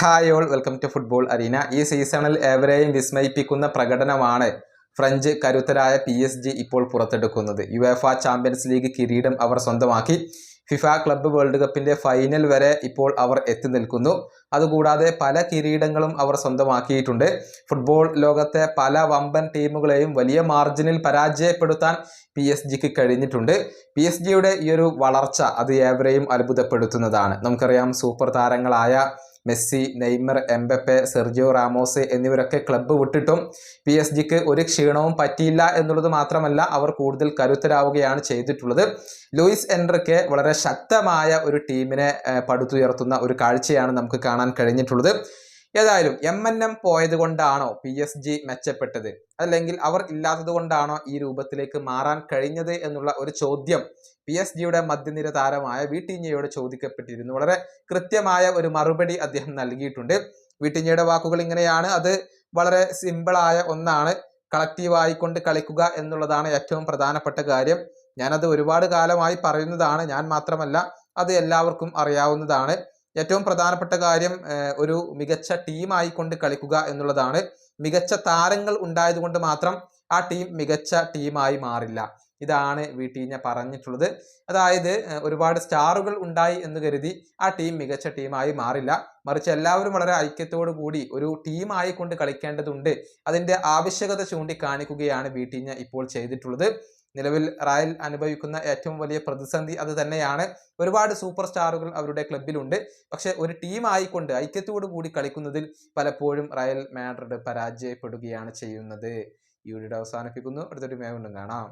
Hi all welcome to football arena ഈ സീസണിൽ ഏവരെയും വിസ്മയിപ്പിക്കുന്ന പ്രകടനമാണ് ഫ്രഞ്ച് കരുത്തരായ പി എസ് ജി ഇപ്പോൾ പുറത്തെടുക്കുന്നത്. യു എഫ ചാമ്പ്യൻസ് ലീഗ് കിരീടം അവർ സ്വന്തമാക്കി. ഫിഫ ക്ലബ്ബ് വേൾഡ് കപ്പിന്റെ ഫൈനൽ വരെ ഇപ്പോൾ അവർ എത്തി നിൽക്കുന്നു. അതുകൂടാതെ പല കിരീടങ്ങളും അവർ സ്വന്തമാക്കിയിട്ടുണ്ട്. ഫുട്ബോൾ ലോകത്തെ പല വമ്പൻ ടീമുകളെയും വലിയ മാർജിനിൽ പരാജയപ്പെടുത്താൻ പി എസ് ജിക്ക് കഴിഞ്ഞിട്ടുണ്ട്. പി എസ് ജിയുടെ ഈ ഒരു വളർച്ച അത് ഏവരെയും അത്ഭുതപ്പെടുത്തുന്നതാണ്. നമുക്കറിയാം സൂപ്പർ താരങ്ങളായ Messi Neymar Mbappe Sergio Ramos എന്നിവരൊക്കെ club വിട്ടിട്ടും പി എസ് ജിക്ക് ഒരു ക്ഷീണവും പറ്റിയില്ല എന്നുള്ളത് മാത്രമല്ല അവർ കൂടുതൽ കരുത്തരാവുകയാണ് ചെയ്തിട്ടുള്ളത്. ലൂയിസ് എൻട്രയ്ക്ക് വളരെ ശക്തമായ ഒരു ടീമിനെ പടുത്തുയർത്തുന്ന ഒരു കാഴ്ചയാണ് നമുക്ക് കാണാൻ കഴിഞ്ഞിട്ടുള്ളത്. ഏതായാലും എം എൻ എം പോയത് കൊണ്ടാണോ പി എസ് ജി മെച്ചപ്പെട്ടത്? അല്ലെങ്കിൽ അവർ ഇല്ലാത്തത് കൊണ്ടാണോ ഈ രൂപത്തിലേക്ക് മാറാൻ കഴിഞ്ഞത് എന്നുള്ള ഒരു ചോദ്യം പി എസ് ജിയുടെ മധ്യനിര താരമായ വീട്ടിഞ്ഞയോട് ചോദിക്കപ്പെട്ടിരുന്നു. വളരെ കൃത്യമായ ഒരു മറുപടി അദ്ദേഹം നൽകിയിട്ടുണ്ട്. വീട്ടിഞ്ഞയുടെ വാക്കുകൾ ഇങ്ങനെയാണ്. അത് വളരെ സിമ്പിളായ ഒന്നാണ്. കളക്റ്റീവായി കൊണ്ട് കളിക്കുക എന്നുള്ളതാണ് ഏറ്റവും പ്രധാനപ്പെട്ട കാര്യം. ഞാനത് ഒരുപാട് കാലമായി പറയുന്നതാണ്. ഞാൻ മാത്രമല്ല അത് എല്ലാവർക്കും അറിയാവുന്നതാണ്. ഏറ്റവും പ്രധാനപ്പെട്ട കാര്യം ഒരു മികച്ച ടീമായി കൊണ്ട് കളിക്കുക എന്നുള്ളതാണ്. മികച്ച താരങ്ങൾ ഉണ്ടായതുകൊണ്ട് മാത്രം ആ ടീം മികച്ച ടീമായി മാറില്ല. ഇതാണ് വി വീട്ടീഞ്ഞ പറഞ്ഞിട്ടുള്ളത്. അതായത് ഒരുപാട് സ്റ്റാറുകൾ ഉണ്ടായി എന്ന് കരുതി ആ ടീം മികച്ച ടീമായി മാറില്ല. മറിച്ച് എല്ലാവരും വളരെ ഐക്യത്തോടു കൂടി ഒരു ടീമായി കൊണ്ട് കളിക്കേണ്ടതുണ്ട്. അതിന്റെ ആവശ്യകത ചൂണ്ടിക്കാണിക്കുകയാണ് വി വീട്ടീഞ്ഞ ഇപ്പോൾ ചെയ്തിട്ടുള്ളത്. നിലവിൽ റയൽ അനുഭവിക്കുന്ന ഏറ്റവും വലിയ പ്രതിസന്ധി അത് തന്നെയാണ്. ഒരുപാട് സൂപ്പർ സ്റ്റാറുകൾ അവരുടെ ക്ലബിലുണ്ട് പക്ഷെ ഒരു ടീം ആയിക്കൊണ്ട് ഐക്യത്തോടു കൂടി കളിക്കുന്നതിൽ പലപ്പോഴും റയൽ മാഡ്രിഡ് പരാജയപ്പെടുകയാണ് ചെയ്യുന്നത്. ഈ വീഡിയോ അവസാനിപ്പിക്കുന്നു. അടുത്തൊരു മേഖല കാണാം.